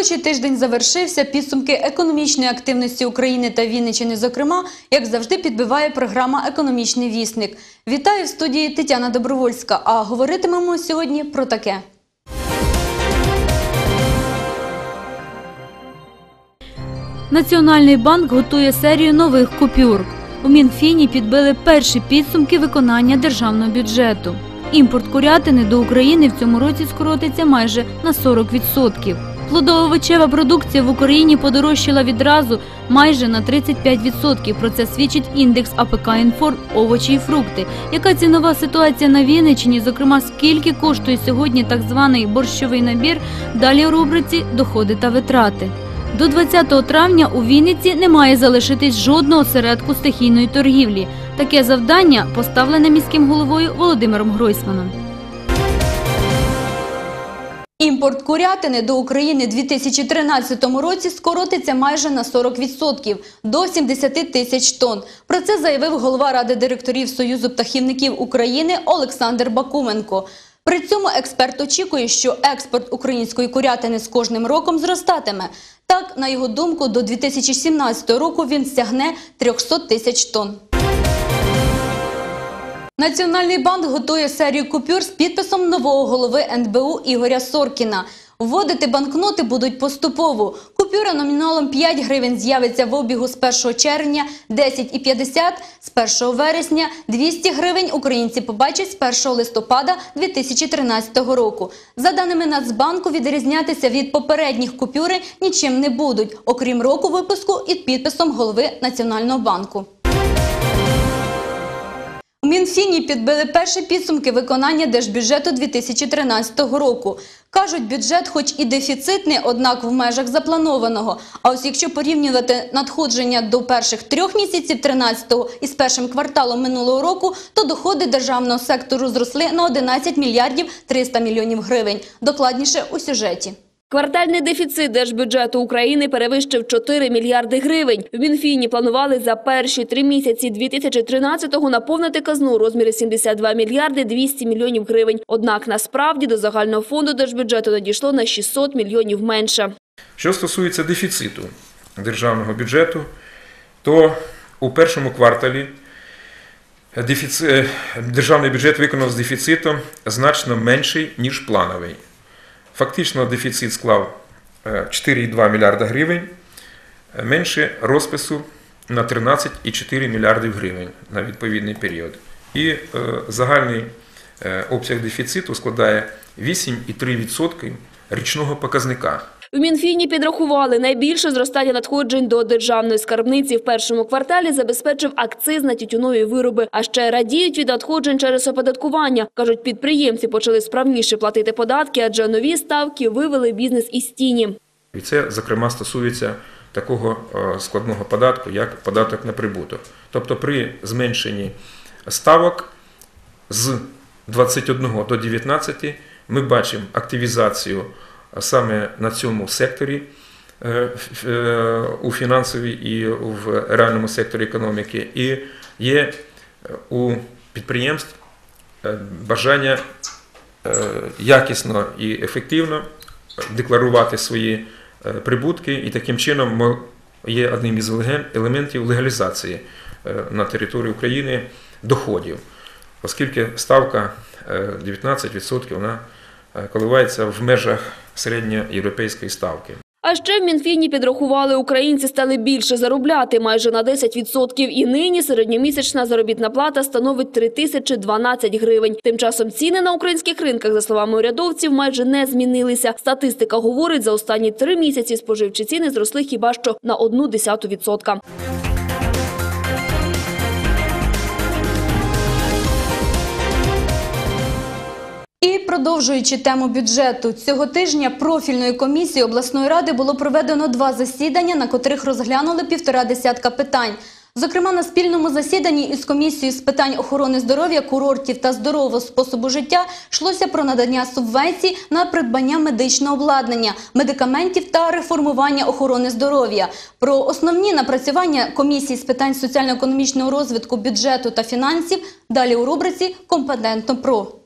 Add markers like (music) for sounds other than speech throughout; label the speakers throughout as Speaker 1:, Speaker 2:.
Speaker 1: Робочий тиждень завершився. Підсумки економічної активності України та Вінниччини, зокрема, як завжди, підбиває програма Економічний вісник. Вітаю в студії Тетяна Добровольська. А говоритимемо сьогодні про таке.
Speaker 2: Національний банк готує серію нових купюр. У Мінфіні підбили перші підсумки виконання державного бюджету. Імпорт курятини до України в цьому році скоротиться майже на 40%. Плодово-овочева продукція в Україні подорожчала відразу майже на 35%. Про це свідчить індекс АПК «Інформ» овочі і фрукти. Яка цінова ситуація на Вінниччині, зокрема, скільки коштує сьогодні так званий борщовий набір, далі у рубриці «Доходи та витрати». До 20 травня у Вінниці не має залишитись жодного осередку стихійної торгівлі. Таке завдання поставлене міським головою Володимиром Гройсманом.
Speaker 1: Імпорт курятини до України у 2013 році скоротиться майже на 40% – до 70 тисяч тонн. Про це заявив голова Ради директорів Союзу птахівників України Олександр Бакуменко. При цьому експерт очікує, що експорт української курятини з кожним роком зростатиме. Так, на його думку, до 2017 року він сягне 300 тисяч тонн. Національний банк готує серію купюр з підписом нового голови НБУ Ігоря Соркіна. Вводити банкноти будуть поступово. Купюра номіналом 5 гривень з'явиться в обігу з 1 червня, 10 і 50 з 1 вересня, 200 гривень українці побачать з 1 листопада 2013 року. За даними Нацбанку, відрізнятися від попередніх купюри нічим не будуть, окрім року випуску і підписом голови Національного банку. Мінфіні підбили перші підсумки виконання держбюджету 2013 року. Кажуть, бюджет хоч і дефіцитний, однак в межах запланованого. А ось якщо порівнювати надходження до перших трьох місяців 13-го із першим кварталом минулого року, то доходи державного сектору зросли на 11 мільярдів 300 мільйонів гривень. Докладніше у сюжеті.
Speaker 3: Квартальний дефіцит держбюджету України перевищив 4 мільярди гривень. В Мінфіні планували за перші три місяці 2013-го наповнити казну у розмірі 72 мільярди 200 мільйонів гривень. Однак насправді до загального фонду держбюджету надійшло на 600 мільйонів менше.
Speaker 4: Що стосується дефіциту державного бюджету, то у першому кварталі е, державний бюджет виконав з дефіцитом значно менший, ніж плановий. Фактично дефіцит склав е, 4,2 мільярда гривень, е, менше розпису на 13,4 мільярдів гривень на відповідний період. І е, загальний е, обсяг дефіциту складає 8,3% річного показника.
Speaker 3: В Мінфіні підрахували, найбільше зростання надходжень до державної скарбниці в першому кварталі забезпечив акциз на тютюнові вироби. А ще радіють від надходжень через оподаткування. Кажуть, підприємці почали справніше платити податки, адже нові ставки вивели бізнес із тіні.
Speaker 4: І це, зокрема, стосується такого е, складного податку, як податок на прибуток. Тобто при зменшенні ставок з 21 до 19 ми бачимо активізацію саме на цьому секторі е, е, у фінансовій і в реальному секторі економіки. І є е, у підприємств бажання якісно і ефективно декларувати свої прибутки, і таким чином є одним із елементів легалізації на території України доходів, оскільки ставка е, 19% вона коливається в межах середньоєвропейської ставки.
Speaker 3: А ще в Мінфіні підрахували, українці стали більше заробляти майже на 10%. І нині середньомісячна заробітна плата становить 3012 гривень. Тим часом ціни на українських ринках, за словами урядовців, майже не змінилися. Статистика говорить, за останні три місяці споживчі ціни зросли хіба що на одну десяту відсотка.
Speaker 1: Продовжуючи тему бюджету, цього тижня профільною комісією обласної ради було проведено два засідання, на котрих розглянули півтора десятка питань. Зокрема, на спільному засіданні із комісією з питань охорони здоров'я, курортів та здорового способу життя йшлося про надання субвенцій на придбання медичного обладнання, медикаментів та реформування охорони здоров'я. Про основні напрацювання комісії з питань соціально-економічного розвитку, бюджету та фінансів далі у рубриці «Компетентно про».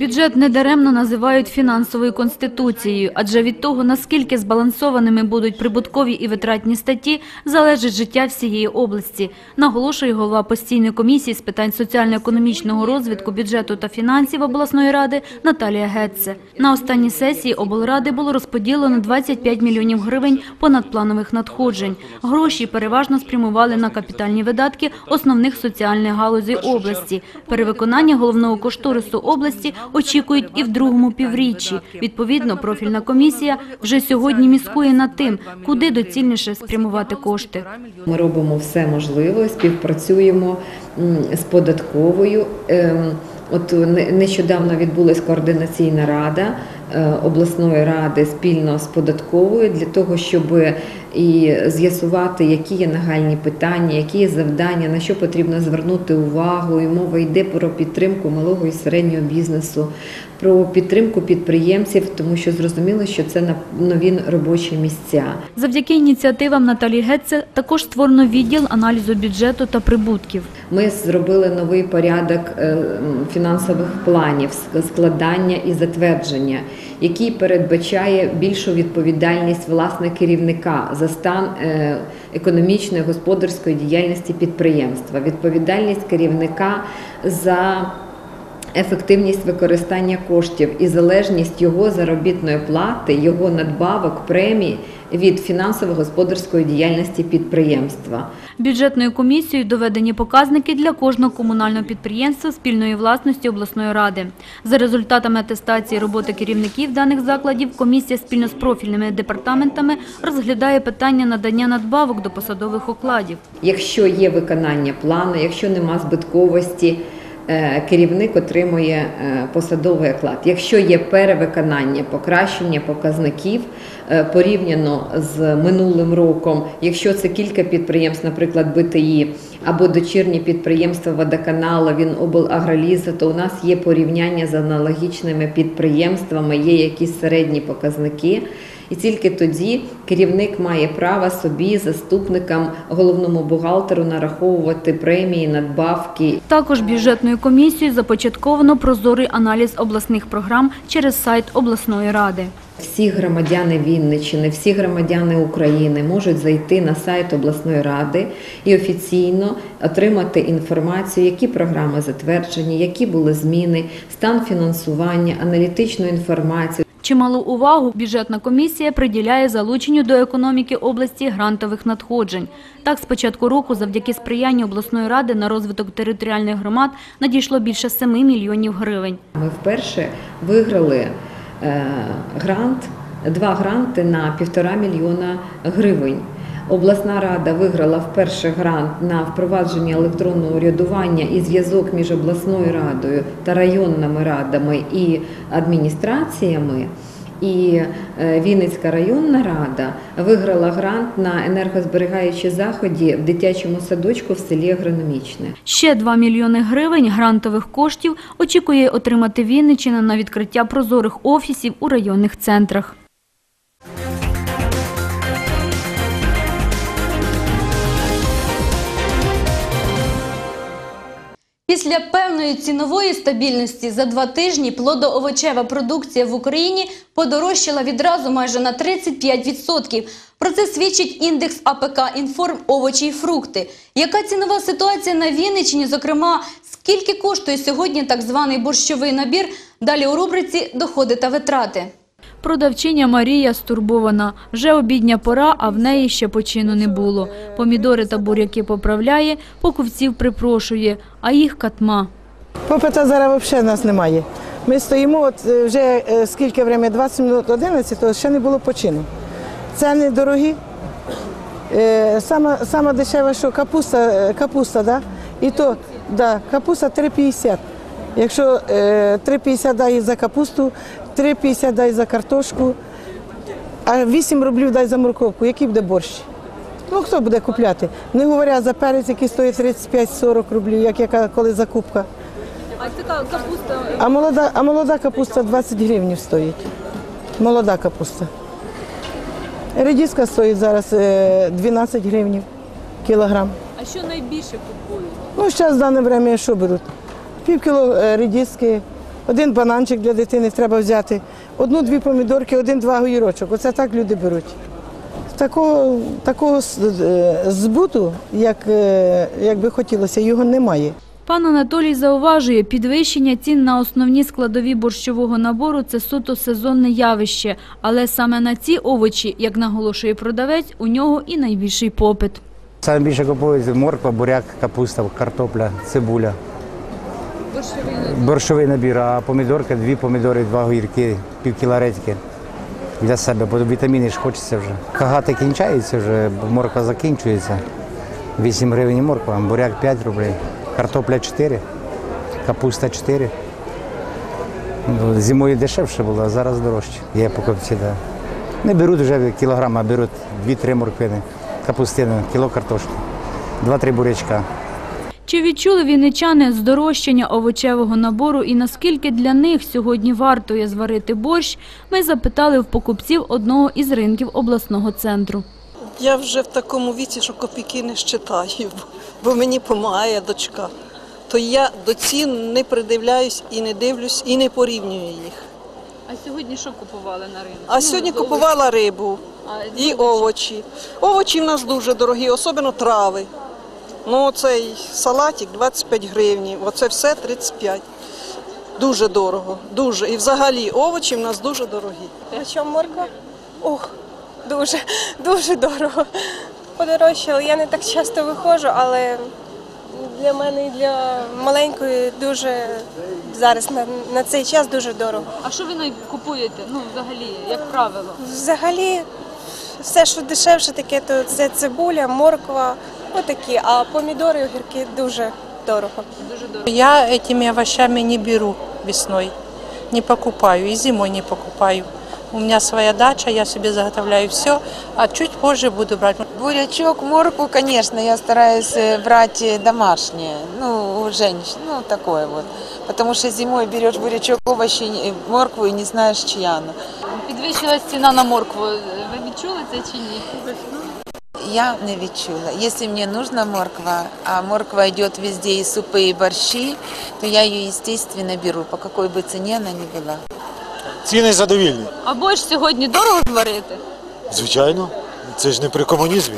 Speaker 2: Бюджет недаремно називають фінансовою конституцією, адже від того, наскільки збалансованими будуть прибуткові і витратні статті, залежить життя всієї області, наголошує голова постійної комісії з питань соціально-економічного розвитку, бюджету та фінансів обласної ради Наталія Гетце. На останній сесії облради було розподілено 25 мільйонів гривень понадпланових надходжень. Гроші переважно спрямували на капітальні видатки основних соціальних галузей області. Перевиконання головного кошторису області очікують і в другому півріччі. Відповідно, профільна комісія вже сьогодні міскує над тим, куди доцільніше спрямувати кошти.
Speaker 5: Ми робимо все можливе, співпрацюємо з податковою. Ем, От не- нещодавно відбулася координаційна рада обласної ради спільно з податковою для того, щоб і з'ясувати, які є нагальні питання, які є завдання, на що потрібно звернути увагу. І мова йде про підтримку малого і середнього бізнесу, про підтримку підприємців, тому що зрозуміло, що це нові робочі місця.
Speaker 2: Завдяки ініціативам Наталії Гетце також створено відділ аналізу бюджету та прибутків.
Speaker 5: Ми зробили новий порядок е, фінансових планів складання і затвердження, який передбачає більшу відповідальність власне керівника за стан е, економічної господарської діяльності підприємства, відповідальність керівника за ефективність використання коштів і залежність його заробітної плати, його надбавок, премій від фінансово-господарської діяльності підприємства.
Speaker 2: Бюджетною комісією доведені показники для кожного комунального підприємства спільної власності обласної ради. За результатами атестації роботи керівників даних закладів, комісія спільно з профільними департаментами розглядає питання надання надбавок до посадових окладів.
Speaker 5: Якщо є виконання плану, якщо нема збитковості, керівник отримує е, посадовий оклад. Якщо є перевиконання, покращення показників е, порівняно з минулим роком, якщо це кілька підприємств, наприклад, БТІ або дочірні підприємства водоканалу, він облагроліза, то у нас є порівняння з аналогічними підприємствами, є якісь середні показники. І тільки тоді керівник має право собі, заступникам, головному бухгалтеру нараховувати премії, надбавки.
Speaker 2: Також бюджетною комісією започатковано прозорий аналіз обласних програм через сайт обласної ради.
Speaker 5: Всі громадяни Вінниччини, всі громадяни України можуть зайти на сайт обласної ради і офіційно отримати інформацію, які програми затверджені, які були зміни, стан фінансування, аналітичну інформацію.
Speaker 2: Чималу увагу бюджетна комісія приділяє залученню до економіки області грантових надходжень. Так, з початку року, завдяки сприянню обласної ради на розвиток територіальних громад надійшло більше 7 мільйонів гривень.
Speaker 5: Ми вперше виграли е, грант, два гранти на півтора мільйона гривень. Обласна рада виграла вперше грант на впровадження електронного урядування і зв'язок між обласною радою та районними радами і адміністраціями. І е, Вінницька районна рада виграла грант на енергозберігаючі заходи в дитячому садочку в селі Агрономічне.
Speaker 2: Ще 2 мільйони гривень грантових коштів очікує отримати Вінниччина на відкриття прозорих офісів у районних центрах.
Speaker 1: Після певної цінової стабільності за два тижні плодоовочева продукція в Україні подорожчала відразу майже на 35%. Про це свідчить індекс АПК «Інформ. Овочі і фрукти». Яка цінова ситуація на Вінниччині, зокрема, скільки коштує сьогодні так званий борщовий набір? Далі у рубриці «Доходи та витрати».
Speaker 2: Продавчиня Марія стурбована. Вже обідня пора, а в неї ще почину не було. Помідори та буряки поправляє, покупців припрошує, а їх катма.
Speaker 6: Попита зараз взагалі нас немає. Ми стоїмо, от е, вже е, скільки время, 20 минут 11, то ще не було почину. Ціни дорогі. Е, Сама, сама що капуста, капуста, да? і то да, капуста 3,50. Якщо е, 3,50 дай за капусту, 3,50 дай за картошку, а 8 рублів дай за морковку, який буде борщ? Ну хто буде купляти? Не говоря за перець, який стоїть 35-40 рублів, як яка коли закупка.
Speaker 2: А така капуста
Speaker 6: А молода, а молода капуста 20 гривень стоїть. Молода капуста. Редиска стоїть зараз е, 12 гривень кілограм.
Speaker 2: А що найбільше купують?
Speaker 6: Ну, зараз в дане время що беруть? Пів кіло е, один бананчик для дитини треба взяти, одну-дві помідорки, один-два огірочок. Оце так люди беруть. Такого, такого е, збуту, як, е, як би хотілося, його немає.
Speaker 2: Пан Анатолій зауважує, підвищення цін на основні складові борщового набору – це суто сезонне явище. Але саме на ці овочі, як наголошує продавець, у нього і найбільший попит.
Speaker 7: Саме більше купують морква, буряк, капуста, картопля, цибуля. Борщовий набір, а помідорка, дві помідори, два огірки, пів кіла редьки для себе, бо вітаміни ж хочеться вже. Кагати кінчаються вже, морква закінчується. 8 гривень морква, буряк 5 рублів, картопля 4, капуста 4. Ну, Зимою дешевше було, а зараз дорожче. Є покупці, да. Не беруть вже кілограм, а беруть 2-3 морквини, капустини, кіло картошки, 2-3 бурячка.
Speaker 2: Чи відчули вінничани здорожчання овочевого набору і наскільки для них сьогодні вартує зварити борщ, ми запитали в покупців одного із ринків обласного центру.
Speaker 8: Я вже в такому віці, що копійки не щитаю, (laughs) бо мені допомагає дочка. То я до цін не придивляюсь і не дивлюсь, і не порівнюю їх.
Speaker 9: А сьогодні що купували на ринку?
Speaker 8: А сьогодні купувала рибу і овочі. Овочі в нас дуже дорогі, особливо трави. Ну, цей салатик 25 гривень, оце все 35. Дуже дорого, дуже. І взагалі овочі в нас дуже дорогі.
Speaker 10: А чому морква? Ох, дуже, дуже дорого. Подорожчало. Я не так часто виходжу, але для мене і для маленької дуже зараз на, на цей час дуже дорого.
Speaker 9: А що ви най- купуєте? Ну, взагалі, як правило?
Speaker 10: Взагалі, все, що дешевше таке, то це цибуля, морква, отакі, а помідори, огірки дуже дорого.
Speaker 9: Дуже дорого.
Speaker 11: Я этими овощами не беру весной, не покупаю и зимой не покупаю. У меня своя дача, я себе заготовляю все, а чуть позже буду брать.
Speaker 12: Бурячок, морку, конечно, я стараюсь э, брать э, домашние, ну, у женщин, ну, такое вот. Потому что зимой берешь бурячок, овощи, э, моркву и не знаешь, чья она.
Speaker 9: Підвищилась ціна на моркву. Ви відчули це чи ні?
Speaker 12: Я не відчула. Если мне нужна морква, а морква идет везде и супы, и борщи, то я ее, естественно, беру, по какой бы цене она ни была.
Speaker 13: Ціни задовільні.
Speaker 9: А борщ сьогодні дорого зварити?
Speaker 13: Звичайно, це ж не при комунізмі.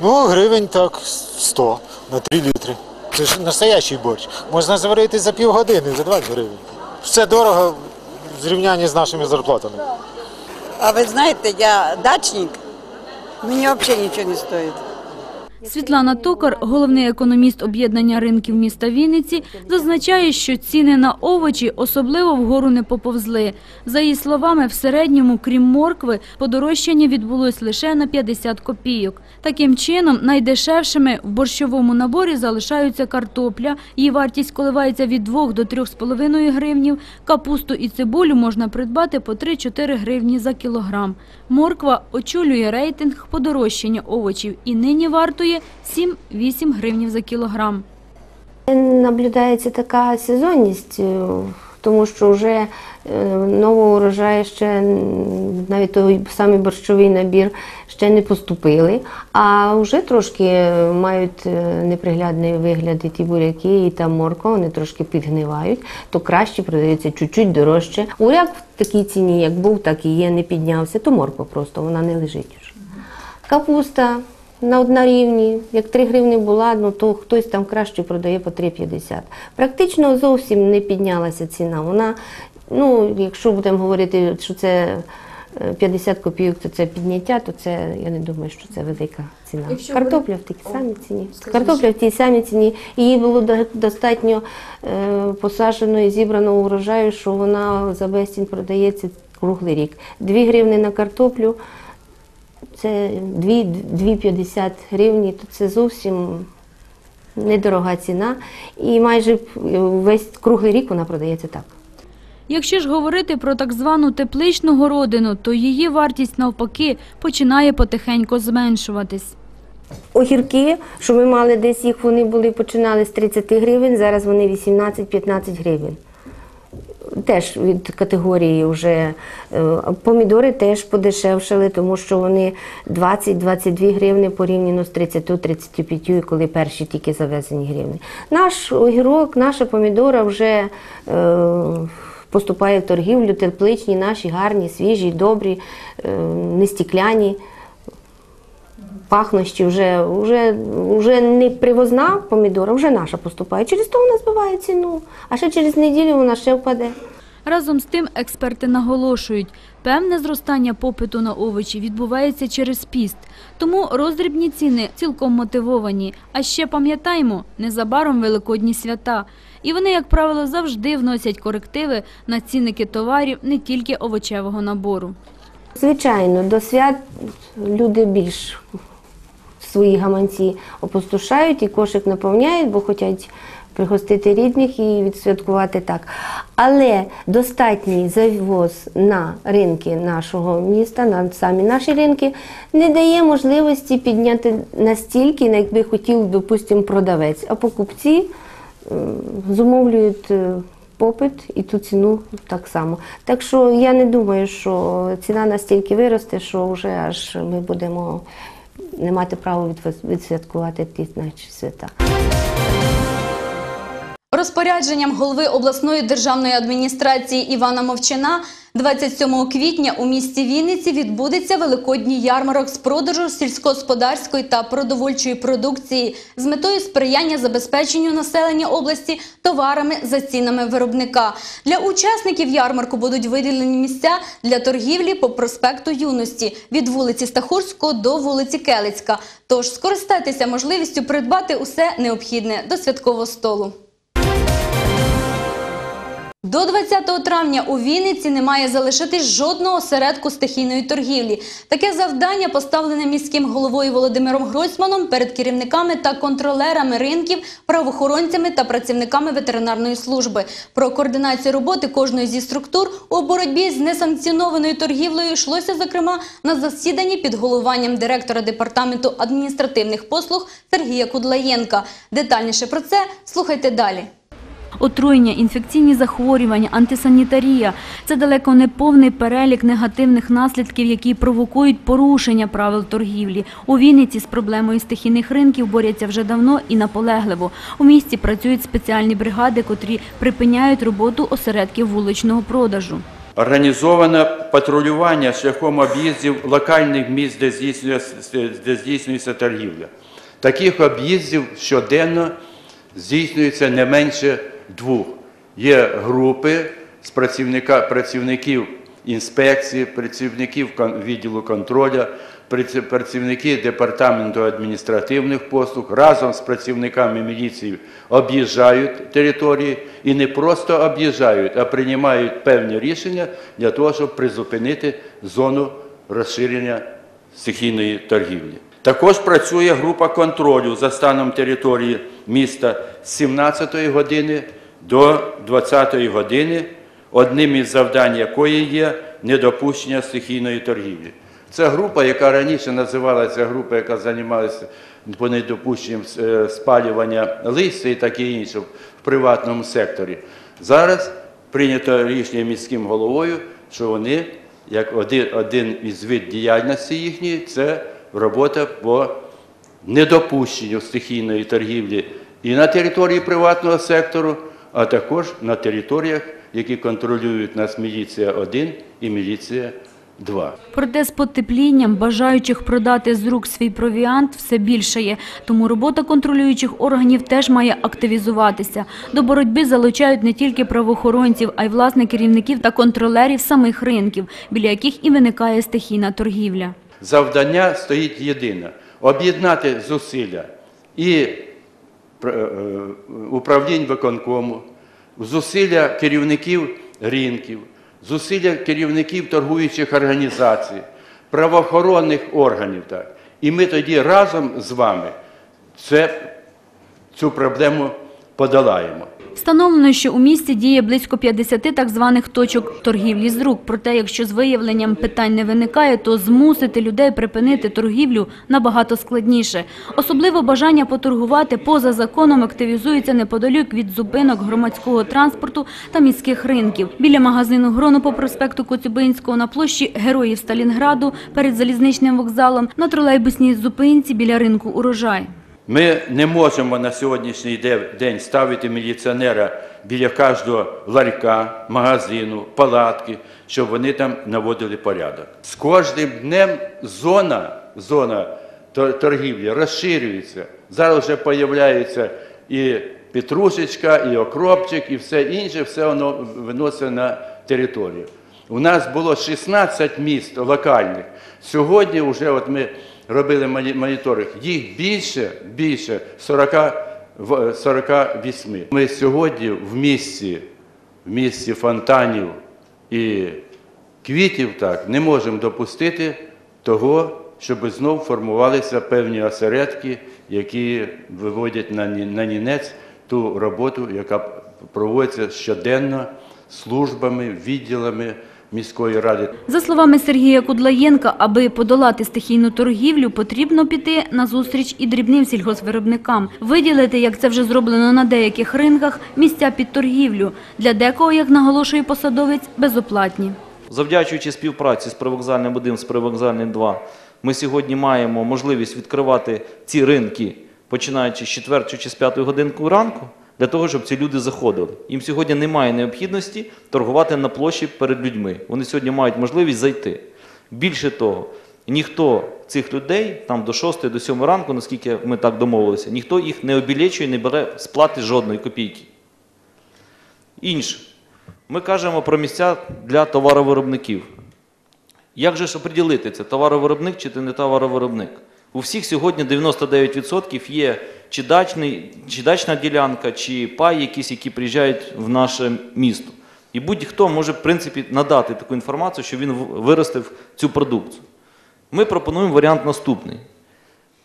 Speaker 13: Ну, гривень так 100 на 3 літри. Це ж настоящий борщ. Можна зварити за півгодини, за 20 гривень. Все дорого в зрівнянні з нашими зарплатами.
Speaker 14: А ви знаєте, я дачник, мені взагалі нічого не стоїть.
Speaker 2: Світлана Токар, головний економіст об'єднання ринків міста Вінниці, зазначає, що ціни на овочі особливо вгору не поповзли. За її словами, в середньому, крім моркви, подорожчання відбулось лише на 50 копійок. Таким чином, найдешевшими в борщовому наборі залишаються картопля. Її вартість коливається від 2 до 3,5 гривнів. Капусту і цибулю можна придбати по 3-4 гривні за кілограм. Морква очолює рейтинг подорожчання овочів і нині вартує 7-8 гривнів за кілограм.
Speaker 15: Наблюдається така сезонність, е, тому що вже е, нового урожаю ще навіть той самий борщовий набір ще не поступили, а вже трошки мають е, неприглядний вигляд і ті буряки, і та морква, вони трошки підгнивають, то краще продаються чуть-чуть дорожче. Буряк в такій ціні, як був, так і є, не піднявся, то морква просто, вона не лежить. Капуста на однорівні, як 3 гривні була, ну то хтось там краще продає по 3,50. Практично зовсім не піднялася ціна. Вона, ну, якщо будемо говорити, що це е, 50 копійок, то це підняття, то це я не думаю, що це велика ціна. Картопля в тій самій ціні. Картопля в тій самій ціні. Її було достатньо е, посаджено і зібрано урожаю, що вона за безцінь продається круглий рік. 2 гривні на картоплю. Це 2 2,50 гривні, то це зовсім недорога ціна. І майже весь круглий рік вона продається так.
Speaker 2: Якщо ж говорити про так звану тепличну городину, то її вартість навпаки починає потихеньку зменшуватись.
Speaker 15: Огірки, що ми мали десь їх, вони були починали з 30 гривень, зараз вони 18-15 гривень. Теж від категорії вже е, помідори теж подешевшали, тому що вони 20-22 гривни порівняно з 30-35, коли перші тільки завезені гривні. Наш огірок, наша помідора вже е, поступає в торгівлю, тепличні, наші, гарні, свіжі, добрі, е, не стікляні. Пахнощі вже, вже, вже не привозна помідора, вже наша поступає. Через то вона збиває ціну, а ще через неділю вона ще впаде.
Speaker 2: Разом з тим, експерти наголошують, певне зростання попиту на овочі відбувається через піст, тому роздрібні ціни цілком мотивовані. А ще пам'ятаємо, незабаром великодні свята. І вони, як правило, завжди вносять корективи на цінники товарів не тільки овочевого набору.
Speaker 15: Звичайно, до свят люди більш свої гаманці опустошають і кошик наповняють, бо хочуть пригостити рідних і відсвяткувати так. Але достатній завоз на ринки нашого міста, на самі наші ринки, не дає можливості підняти настільки, як би хотів, допустимо, продавець. А покупці е, зумовлюють е, попит і ту ціну так само. Так що я не думаю, що ціна настільки виросте, що вже аж ми будемо не мати права відсвяткувати ті наші свята.
Speaker 1: Розпорядженням голови обласної державної адміністрації Івана Мовчина 27 квітня у місті Вінниці відбудеться великодній ярмарок з продажу сільськогосподарської та продовольчої продукції з метою сприяння забезпеченню населення області товарами за цінами виробника. Для учасників ярмарку будуть виділені місця для торгівлі по проспекту Юності від вулиці Стахурського до вулиці Келицька. Тож скористайтеся можливістю придбати усе необхідне до святкового столу. До 20 травня у Вінниці не має залишитись жодного осередку стихійної торгівлі. Таке завдання поставлене міським головою Володимиром Гройсманом перед керівниками та контролерами ринків, правоохоронцями та працівниками ветеринарної служби. Про координацію роботи кожної зі структур у боротьбі з несанкціонованою торгівлею йшлося, зокрема, на засіданні під головуванням директора департаменту адміністративних послуг Сергія Кудлаєнка. Детальніше про це слухайте далі.
Speaker 2: Отруєння, інфекційні захворювання, антисанітарія – це далеко не повний перелік негативних наслідків, які провокують порушення правил торгівлі. У Вінниці з проблемою стихійних ринків борються вже давно і наполегливо. У місті працюють спеціальні бригади, котрі припиняють роботу осередків вуличного продажу.
Speaker 16: Організоване патрулювання шляхом об'їздів локальних місць, де здійснюється, де здійснюється торгівля. Таких об'їздів щоденно здійснюється не менше двох. Є групи з працівника, працівників інспекції, працівників відділу контролю, праці- працівники департаменту адміністративних послуг разом з працівниками міліції об'їжджають території і не просто об'їжджають, а приймають певні рішення для того, щоб призупинити зону розширення стихійної торгівлі. Також працює група контролю за станом території міста з 17 години до 20 години, одним із завдань якої є недопущення стихійної торгівлі. Це група, яка раніше називалася група, яка займалася по недопущенням е, спалювання листя і таке інше в приватному секторі. Зараз прийнято рішення міським головою, що вони, як один із вид діяльності їхньої, це робота по недопущенню стихійної торгівлі і на території приватного сектору, а також на територіях, які контролюють нас міліція 1 і міліція 2.
Speaker 2: Проте з потеплінням бажаючих продати з рук свій провіант все більше є, тому робота контролюючих органів теж має активізуватися. До боротьби залучають не тільки правоохоронців, а й власне керівників та контролерів самих ринків, біля яких і виникає стихійна торгівля.
Speaker 16: Завдання стоїть єдине об'єднати зусилля і е, е, управлінь виконкому, зусилля керівників ринків, зусилля керівників торгуючих організацій, правоохоронних органів. І ми тоді разом з вами цю проблему подолаємо.
Speaker 2: Встановлено, що у місті діє близько 50 так званих точок торгівлі з рук. Проте, якщо з виявленням питань не виникає, то змусити людей припинити торгівлю набагато складніше. Особливо бажання поторгувати поза законом активізується неподалік від зупинок громадського транспорту та міських ринків. Біля магазину Грону по проспекту Коцюбинського на площі Героїв Сталінграду перед залізничним вокзалом на тролейбусній зупинці біля ринку Урожай.
Speaker 16: Ми не можемо на сьогоднішній день ставити міліціонера біля кожного ларька, магазину, палатки, щоб вони там наводили порядок. З кожним днем зона, зона торгівлі розширюється. Зараз вже з'являється і петрушечка, і окропчик, і все інше, все воно виносить на територію. У нас було 16 міст локальних. Сьогодні вже от ми робили моні- моніторинг, їх більше, більше 40, в- 48. Ми сьогодні в місті, в місті фонтанів і квітів так не можемо допустити того, щоб знов формувалися певні осередки, які виводять на, на нінець ту роботу, яка проводиться щоденно службами, відділами міської ради.
Speaker 2: За словами Сергія Кудлаєнка, аби подолати стихійну торгівлю, потрібно піти на зустріч і дрібним сільгоспвиробникам, виділити, як це вже зроблено на деяких ринках, місця під торгівлю. Для декого, як наголошує посадовець, безоплатні.
Speaker 17: Завдячуючи співпраці з привокзальним 1, з привокзальним 2, ми сьогодні маємо можливість відкривати ці ринки, починаючи з 4 чи з 5 годинку ранку, для того, щоб ці люди заходили. Їм сьогодні немає необхідності торгувати на площі перед людьми. Вони сьогодні мають можливість зайти. Більше того, ніхто цих людей там до 6 до 7 ранку, наскільки ми так домовилися, ніхто їх не обілечує, не бере сплати жодної копійки. Інше. Ми кажемо про місця для товаровиробників. Як же ж оприділити, це товаровиробник чи не товаровиробник? У всіх сьогодні 99% є чи, дачний, чи дачна ділянка, чи пай якісь, які приїжджають в наше місто. І будь-хто може, в принципі, надати таку інформацію, що він виростив цю продукцію. Ми пропонуємо варіант наступний.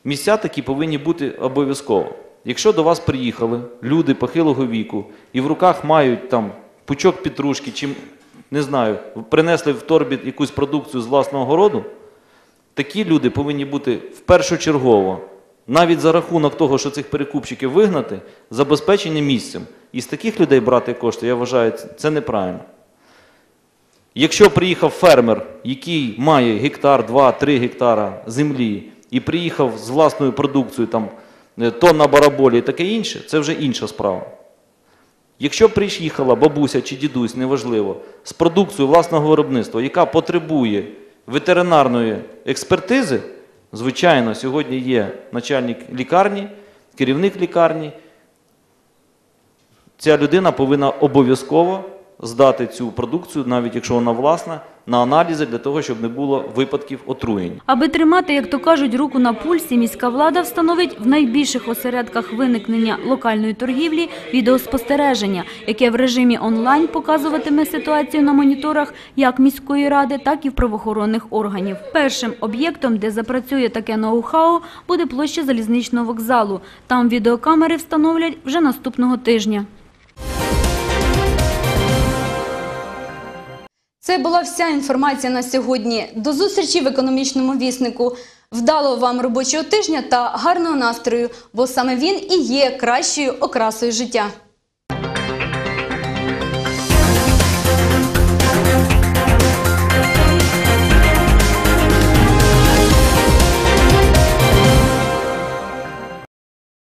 Speaker 17: Місця такі повинні бути обов'язково. Якщо до вас приїхали люди похилого віку і в руках мають там пучок петрушки, чи не знаю, принесли в торбі якусь продукцію з власного городу, такі люди повинні бути впершочергово, навіть за рахунок того, що цих перекупщиків вигнати, забезпечені місцем. І з таких людей брати кошти, я вважаю, це неправильно. Якщо приїхав фермер, який має гектар, 2-3 гектара землі, і приїхав з власною продукцією, там, е, тонна бараболі і таке інше, це вже інша справа. Якщо приїхала бабуся чи дідусь, неважливо, з продукцією власного виробництва, яка потребує ветеринарної експертизи, звичайно, сьогодні є начальник лікарні, керівник лікарні, ця людина повинна обов'язково здати цю продукцію, навіть якщо вона власна, на аналізи для того, щоб не було випадків отруєнь.
Speaker 2: Аби тримати, як то кажуть, руку на пульсі, міська влада встановить в найбільших осередках виникнення локальної торгівлі відеоспостереження, яке в режимі онлайн показуватиме ситуацію на моніторах як міської ради, так і в правоохоронних органів. Першим об'єктом, де запрацює таке ноу-хау, буде площа залізничного вокзалу. Там відеокамери встановлять вже наступного тижня.
Speaker 1: Це була вся інформація на сьогодні. До зустрічі в економічному віснику. Вдалого вам робочого тижня та гарного настрою, бо саме він і є кращою окрасою життя.